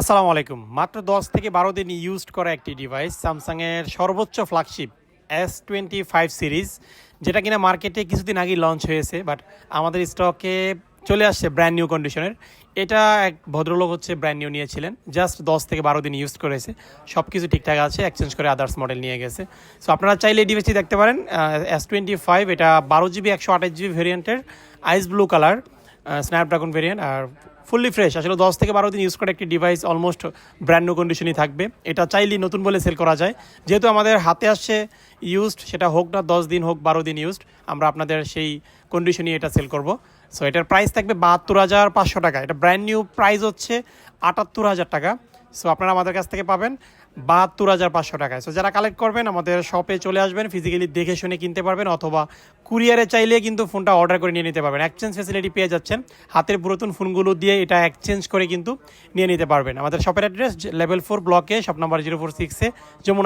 আসসালামু আলাইকুম। মাত্র দশ থেকে বারো দিন ইউজড করা একটি ডিভাইস স্যামসাংয়ের সর্বোচ্চ flagship S twenty five series যেটা কিনা মার্কেটে কিছুদিন আগেই লঞ্চ হয়েছে বাট আমাদের স্টকে চলে আসছে ব্র্যান্ড নিউ কন্ডিশনের এটা এক ভদ্রলোক হচ্ছে ব্র্যান্ড নিউ নিয়েছিলেন জাস্ট দশ থেকে বারো দিন ইউজ করেছে। সব কিছু ঠিকঠাক আছে এক্সচেঞ্জ করে আদার্স মডেল নিয়ে গেছে। সো আপনারা চাইলে এই ডিভাইসটি দেখতে পারেন এস টোয়েন্টি ফাইভ এটা বারো জিবি একশো আঠাশ জিবি ভেরিয়েন্টের ice blue colour Snapdragon variant আর ফুললি ফ্রেশ আসলে দশ থেকে বারো দিন ইউজ করে একটি ডিভাইস অলমোস্ট ব্র্যান্ড নিউ কন্ডিশনই থাকবে। এটা চাইলেই নতুন বলে সেল করা যায়। যেহেতু আমাদের হাতে আসছে ইউজড সেটা হোক না, দশ দিন হোক, বারো দিন ইউজড আমরা আপনাদের সেই কন্ডিশনই এটা সেল করব। সো এটার প্রাইস থাকবে বাহাত্তর হাজার পাঁচশো টাকা। এটা ব্র্যান্ড নিউ প্রাইস হচ্ছে আটাত্তর হাজার টাকা। সো আপনারা আমাদের কাছ থেকে পাবেন বাহাত্তর হাজার পাঁচশো টাকায়। সো যারা কালেক্ট করবেন, আমাদের শপে চলে আসবেন ফিজিক্যালি দেখে শুনে কিনতে পারবেন, অথবা কুরিয়ারে চাইলে কিন্তু ফোনটা অর্ডার করে নিয়ে নিতে পারবেন। এক্সচেঞ্জ ফেসিলিটি পেয়ে যাচ্ছেন। হাতের পুরাতন ফোনগুলো দিয়ে এটা এক্সচেঞ্জ করে কিন্তু নিয়ে নিতে পারবেন। আমাদের শপের অ্যাড্রেস লেভেল ফোর ব্লকে শপ নাম্বার জিরো ফোর সিক্সে যমুনা